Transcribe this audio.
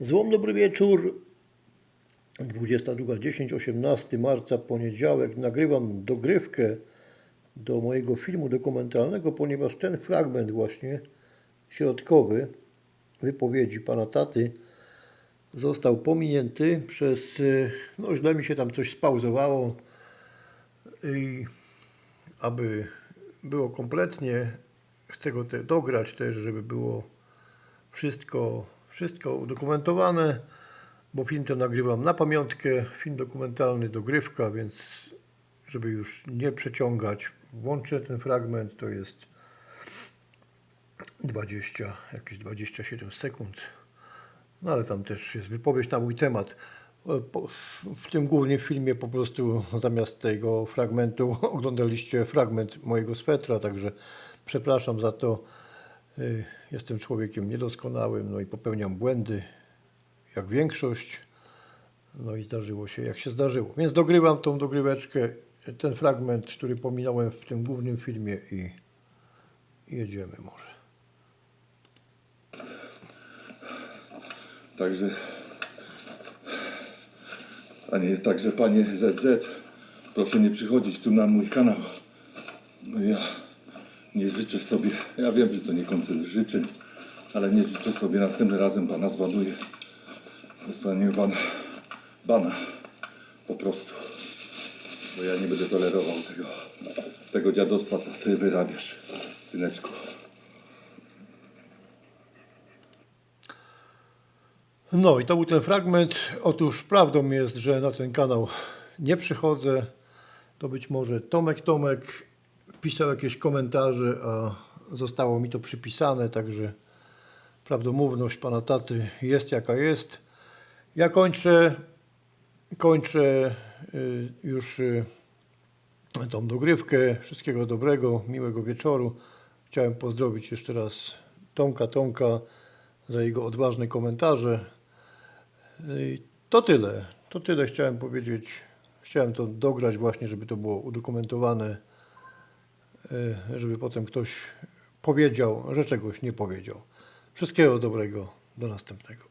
Złom dobry wieczór. 22.10, 18 marca, poniedziałek. Nagrywam dogrywkę do mojego filmu dokumentalnego, ponieważ ten fragment właśnie środkowy wypowiedzi pana taty został pominięty przez, no źle mi się tam coś spauzowało i aby było kompletnie, chcę go te, dograć też, żeby było wszystko, wszystko udokumentowane, bo film ten nagrywam na pamiątkę, film dokumentalny, dogrywka, więc żeby już nie przeciągać, włączę ten fragment, to jest 20, jakieś 27 sekund, no ale tam też jest wypowiedź na mój temat. E, W tym głównym filmie po prostu zamiast tego fragmentu oglądaliście fragment mojego swetra, także przepraszam za to. Y, Jestem człowiekiem niedoskonałym, no i popełniam błędy, jak większość. No i zdarzyło się, jak się zdarzyło. Więc dogrywam tą dogryweczkę, ten fragment, który pominąłem w tym głównym filmie i, jedziemy może. Także, a nie, także panie ZZ, proszę nie przychodzić tu na mój kanał. No ja nie życzę sobie, ja wiem, że to nie koncert życzeń, ale nie życzę sobie następnym razem pana zbanuję. Dostanie pan bana, po prostu. Bo ja nie będę tolerował tego, tego dziadostwa, co ty wyrabiasz, syneczku. No i to był ten fragment. Otóż prawdą jest, że na ten kanał nie przychodzę. To być może Tomek Tomek pisał jakieś komentarze, a zostało mi to przypisane, także prawdomówność pana taty jest jaka jest. Ja kończę, kończę y, już y, tą dogrywkę. Wszystkiego dobrego, miłego wieczoru. Chciałem pozdrowić jeszcze raz Tomka Tomka za jego odważne komentarze. I to tyle. To tyle chciałem powiedzieć. Chciałem to dograć właśnie, żeby to było udokumentowane, y, żeby potem ktoś powiedział, że czegoś nie powiedział. Wszystkiego dobrego. Do następnego.